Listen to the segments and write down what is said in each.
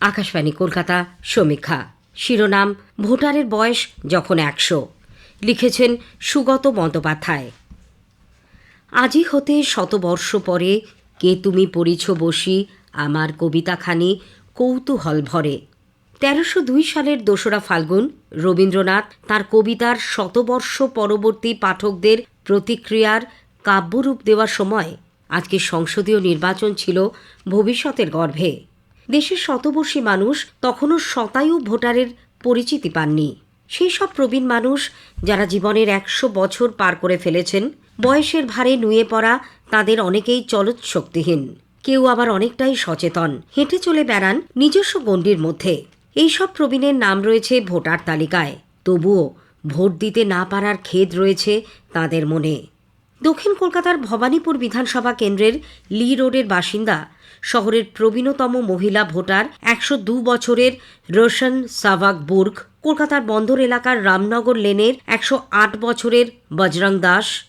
আকাশবাণী, কলকাতা, সমীক্ষা। শিরোনাম, ভোটারের বয়স যখন একশো। লিখেছেন সুগত বন্দ্যোপাধ্যায়। আজি হতে শতবর্ষ পরে কে তুমি পড়িছ বসি, আমার কবিতাখানি কৌতূহল ভরে। তেরোশো দুই সালের দোসরা ফাল্গুন, রবীন্দ্রনাথ তার কবিতার শতবর্ষ পরবর্তী পাঠকদের প্রতিক্রিয়ার কাব্যরূপ দেওয়ার সময় আজকে সংসদীয় নির্বাচন ছিল ভবিষ্যতের গর্ভে। দেশের শতবর্ষী মানুষ তখনও শতায়ু ভোটারের পরিচিতি পাননি। সেই সব প্রবীণ মানুষ যারা জীবনের একশো বছর পার করে ফেলেছেন, বয়সের ভারে নুয়ে পড়া তাদের অনেকেই চলত শক্তিহীন কেউ আবার অনেকটাই সচেতন, হেঁটে চলে বেড়ান নিজস্ব গণ্ডির মধ্যে। এইসব প্রবীণের নাম রয়েছে ভোটার তালিকায়। তবুও ভোট দিতে না পারার খেদ রয়েছে তাদের মনে। দক্ষিণ কলকাতার ভবানীপুর বিধানসভা কেন্দ্রের লি রোডের বাসিন্দা শহরের প্রবীণতম মহিলা ভোটার একশো দু বছরের রোশন সাভাক বুর্গ কলকাতার বন্দর এলাকার রামনগর লেনের একশো আট বছরের বজরং দাস।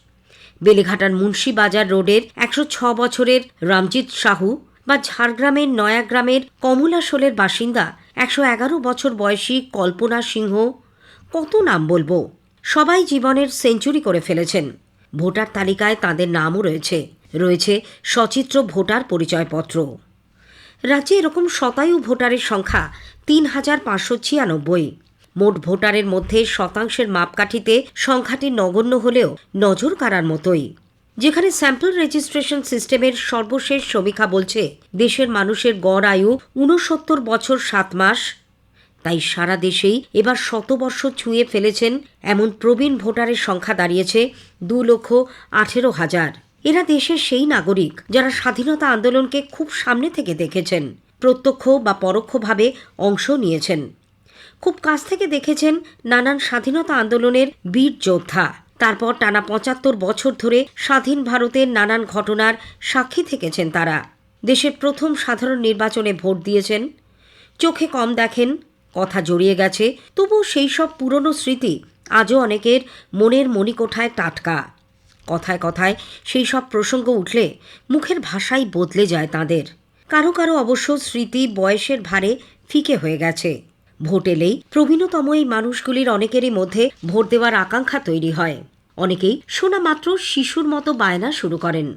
বেলেঘাটার মুন্সিবাজার রোডের একশো ছ বছরের রামজিৎ সাহু বা ঝাড়গ্রামের নয়াগ্রামের কমলাশোলের বাসিন্দা একশো এগারো বছর বয়সী কল্পনা সিংহ। কত নাম বলব? সবাই জীবনের সেঞ্চুরি করে ফেলেছেন। ভোটার তালিকায় তাদের নামও রয়েছে। রয়েছে সচিত্র ভোটার পরিচয়পত্র। রাজ্যে এরকম শতায়ু ভোটারের সংখ্যা তিন হাজার পাঁচশো ছিয়ানব্বই। মোট ভোটারের মধ্যে শতাংশের মাপকাঠিতে সংখ্যাটি নগণ্য হলেও নজর কাড়ার মতোই। যেখানে স্যাম্পল রেজিস্ট্রেশন সিস্টেমের সর্বশেষ সমীক্ষা বলছে, দেশের মানুষের গড় আয়ু ঊনসত্তর বছর সাত মাস। তাই সারা দেশেই এবার শতবর্ষ ছুঁয়ে ফেলেছেন এমন প্রবীণ ভোটারের সংখ্যা দাঁড়িয়েছে দু লক্ষ আঠেরো হাজার। এরা দেশের সেই নাগরিক যারা স্বাধীনতা আন্দোলনকে খুব সামনে থেকে দেখেছেন, প্রত্যক্ষ বা পরোক্ষভাবে অংশ নিয়েছেন। খুব কাছ থেকে দেখেছেন নানান স্বাধীনতা আন্দোলনের বীর যোদ্ধা। তারপর টানা পঁচাত্তর বছর ধরে স্বাধীন ভারতের নানান ঘটনার সাক্ষী থেকেছেন তারা। দেশের প্রথম সাধারণ নির্বাচনে ভোট দিয়েছেন। চোখে কম দেখেন, কথা জড়িয়ে গেছে, তবুও সেই সব পুরনো স্মৃতি আজও অনেকের মনের মণিকোঠায় টাটকা। কথায় কথায় সেই সব প্রসঙ্গ উঠলে মুখের ভাষাই বদলে যায় তাদের। কারও কারও অবশ্য স্মৃতি বয়সের ভারে ফিকে হয়ে গেছে। ভোট এলেই প্রবীণতম এই মানুষগুলির অনেকেরই মধ্যে ভোট দেওয়ার আকাঙ্ক্ষা তৈরি হয়। অনেকেই শোনা মাত্র শিশুর মতো বায়না শুরু করেন।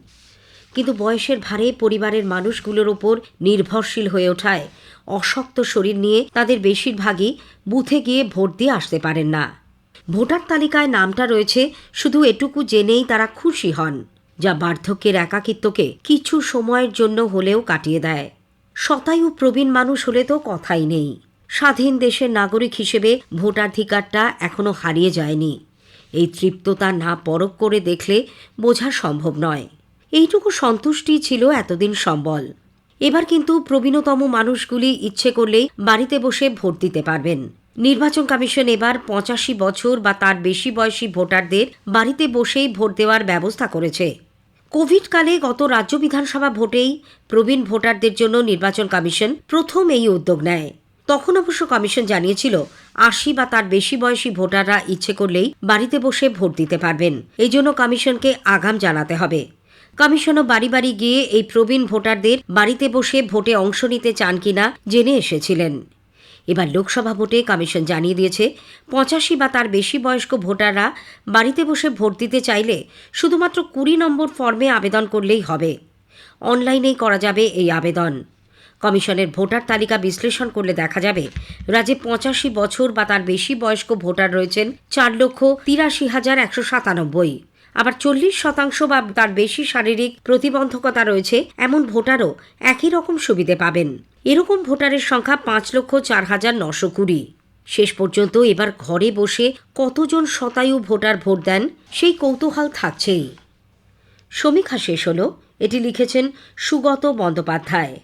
কিন্তু বয়সের ভারে পরিবারের মানুষগুলোর ওপর নির্ভরশীল হয়ে ওঠায়, অশক্ত শরীর নিয়ে তাদের বেশিরভাগই বুথে গিয়ে ভোট দিয়ে আসতে পারেন না। ভোটার তালিকায় নামটা রয়েছে, শুধু এটুকু জেনেই তারা খুশি হন, যা বার্ধক্যের একাকিত্বকে কিছু সময়ের জন্য হলেও কাটিয়ে দেয়। শতায়ু প্রবীণ মানুষ হলে তো কথাই নেই। স্বাধীন দেশের নাগরিক হিসেবে ভোটাধিকারটা এখনও হারিয়ে যায়নি। এই তৃপ্ততা না পরখ করে দেখলে বোঝা সম্ভব নয়। এইটুকু সন্তুষ্টি ছিল এতদিন সম্বল। এবার কিন্তু প্রবীণতম মানুষগুলি ইচ্ছে করলেই বাড়িতে বসে ভোট দিতে পারবেন। নির্বাচন কমিশন এবার পঁচাশি বছর বা তার বেশি বয়সী ভোটারদের বাড়িতে বসেই ভোট দেওয়ার ব্যবস্থা করেছে। কোভিডকালে গত রাজ্য বিধানসভা ভোটেই প্রবীণ ভোটারদের জন্য নির্বাচন কমিশন প্রথম এই উদ্যোগ নেয়। তখন অবশ্য কমিশন জানিয়েছিল, আশি বা তার বেশি বয়সী ভোটাররা ইচ্ছে করলেই বাড়িতে বসে ভোট দিতে পারবেন। এই জন্য কমিশনকে আগাম জানাতে হবে। কমিশনও বাড়ি বাড়ি গিয়ে এই প্রবীণ ভোটারদের বাড়িতে বসে ভোটে অংশ নিতে চান কিনা জেনে এসেছিলেন। এবার লোকসভা ভোটে কমিশন জানিয়ে দিয়েছে, পঁচাশি বা তার বেশি বয়স্ক ভোটাররা বাড়িতে বসে ভোট দিতে চাইলে শুধুমাত্র কুড়ি নম্বর ফর্মে আবেদন করলেই হবে। অনলাইনেই করা যাবে এই আবেদন। কমিশনের ভোটার তালিকা বিশ্লেষণ করলে দেখা যাবে, রাজ্যে পঁচাশি বছর বা তার বেশি বয়স্ক ভোটার রয়েছেন চার লক্ষ তিরাশি হাজার একশো সাতানব্বই। আবার চল্লিশ শতাংশ বা তার বেশি শারীরিক প্রতিবন্ধকতা রয়েছে, এমন ভোটারও একই রকম সুবিধে পাবেন। এরকম ভোটারের সংখ্যা পাঁচ লক্ষ চার হাজার নশো কুড়ি। শেষ পর্যন্ত এবার ঘরে বসে কতজন শতায়ু ভোটার ভোট দেন, সেই কৌতূহল থাকছেই। সমীক্ষা শেষ হলো, এটি লিখেছেন সুগত বন্দ্যোপাধ্যায়।